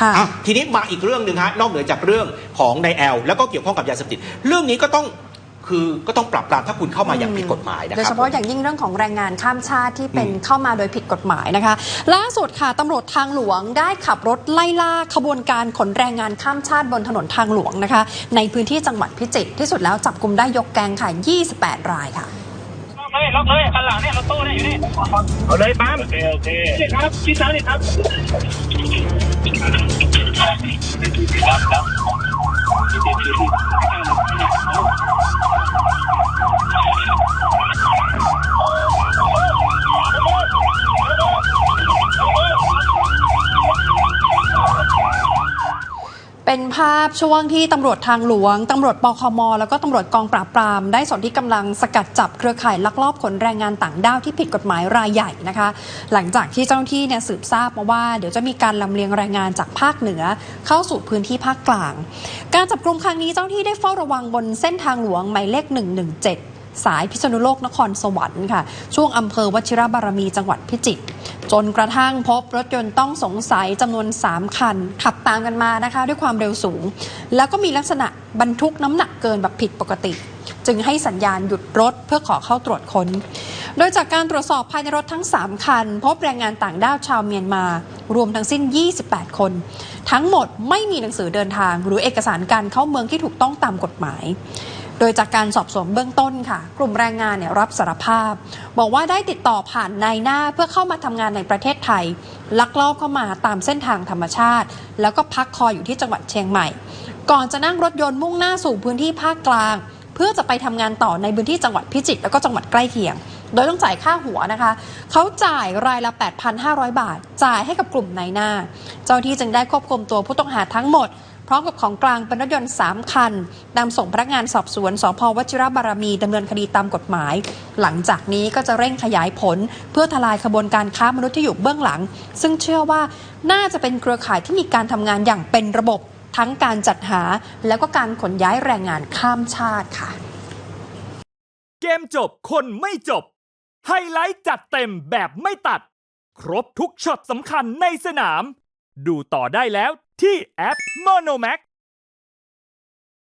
ค่ะอะทีนี้มาอีกเรื่องหนึ่งฮะนอกเหนือจากเรื่องของนายแอลแล้วก็เกี่ยวข้องกับยาเสพติดเรื่องนี้ก็ต้องคือก็ต้องปรับปรามถ้าคุณเข้ามาอย่างผิดกฎหมายนะคโดรับยเฉพาะอย่างยิ่งเรื่องของแรงงานข้ามชาติที่เป็นเข้ามาโดยผิดกฎหมายนะคะ ล่าสุดค่ะตำรวจทางหลวงได้ขับรถไล่ล่าขบวนการขนแรงงานข้ามชาติบนถนนทางหลวงนะคะ ในพื้นที่จังหวัดพิจิตรที่สุดแล้วจับกลุ่มได้ยกแกงค่ะ 28 รายค่ะล็อกเลยล็อกเลยคันหลังเนี่ยรถตู้เนี่ยอยู่นี่เอาเลยปั๊มโอเคโอเคนี่ครับชิดซ้ายนี่ครับครับ เป็นภาพช่วงที่ตำรวจทางหลวงตำรวจปคม แล้วก็ตำรวจกองปราบปราม ได้สนที่กำลังสกัดจับเครือข่ายลักลอบขนแรงงานต่างด้าวที่ผิดกฎหมายรายใหญ่นะคะ หลังจากที่เจ้าหน้าที่เนี่ยสืบทราบมาว่าเดี๋ยวจะมีการลำเลียงแรงงานจากภาคเหนือ เข้าสู่พื้นที่ภาคกลาง การจับกลุ่มครั้งนี้เจ้าหน้าที่ได้เฝ้าระวังบนเส้นทางหลวงหมายเลข 117 สายพิษณุโลกนครสวรรค์ค่ะ ช่วงอำเภอวชิรบารมีจังหวัดพิจิตรจนกระทั่งพบรถยนต์ต้องสงสัยจำนวน 3 คัน ขับตามกันมานะคะ ด้วยความเร็วสูง แล้วก็มีลักษณะบรรทุกน้ำหนักเกินแบบผิดปกติ จึงให้สัญญาณหยุดรถเพื่อขอเข้าตรวจค้น โดยจากการตรวจสอบภายในรถทั้ง 3 คัน พบแรงงานต่างด้าวชาวเมียนมา รวมทั้งสิ้น 28 คน ทั้งหมดไม่มีหนังสือเดินทาง หรือเอกสารการเข้าเมืองที่ถูกต้องตามกฎหมาย โดยจากการสอบสวนเบื้องต้นค่ะ กลุ่มแรงงานเนี่ยรับสารภาพ บอกว่าได้ติดต่อผ่านนายหน้าเพื่อเข้ามาทำงานในประเทศไทย ลักลอบเข้ามาตามเส้นทางธรรมชาติ แล้วก็พักคอยอยู่ที่จังหวัดเชียงใหม่ ก่อนจะนั่งรถยนต์มุ่งหน้าสู่พื้นที่ภาคกลาง เพื่อจะไปทำงานต่อในพื้นที่จังหวัดพิจิตรแล้วก็จังหวัดใกล้เคียง โดยต้องจ่ายค่าหัวนะคะ เขาจ่ายรายละ 8,500 บาท จ่ายให้กับกลุ่มนายหน้า เจ้าที่จึงได้ควบคุมตัวผู้ต้องหาทั้งหมด ร้อมกับของกลางเป็นรถยนต์ 3 คันนำส่งพนักงานสอบสวนสพวชิรบารมีดำเนินคดีตามกฎหมาย หลังจากนี้ก็จะเร่งขยายผล เพื่อทลายขบวนการค้ามนุษย์ที่อยู่เบื้องหลัง ซึ่งเชื่อว่าน่าจะเป็นเครือข่ายที่มีการทำงานอย่างเป็นระบบทั้งการจัดหา แล้วก็การขนย้ายแรงงานข้ามชาติค่ะ เกมจบคนไม่จบ ไฮไลท์จัดเต็มแบบไม่ตัด ครบทุกช็อตสำคัญในสนาม ดูต่อได้แล้ว ที่แอป Monomax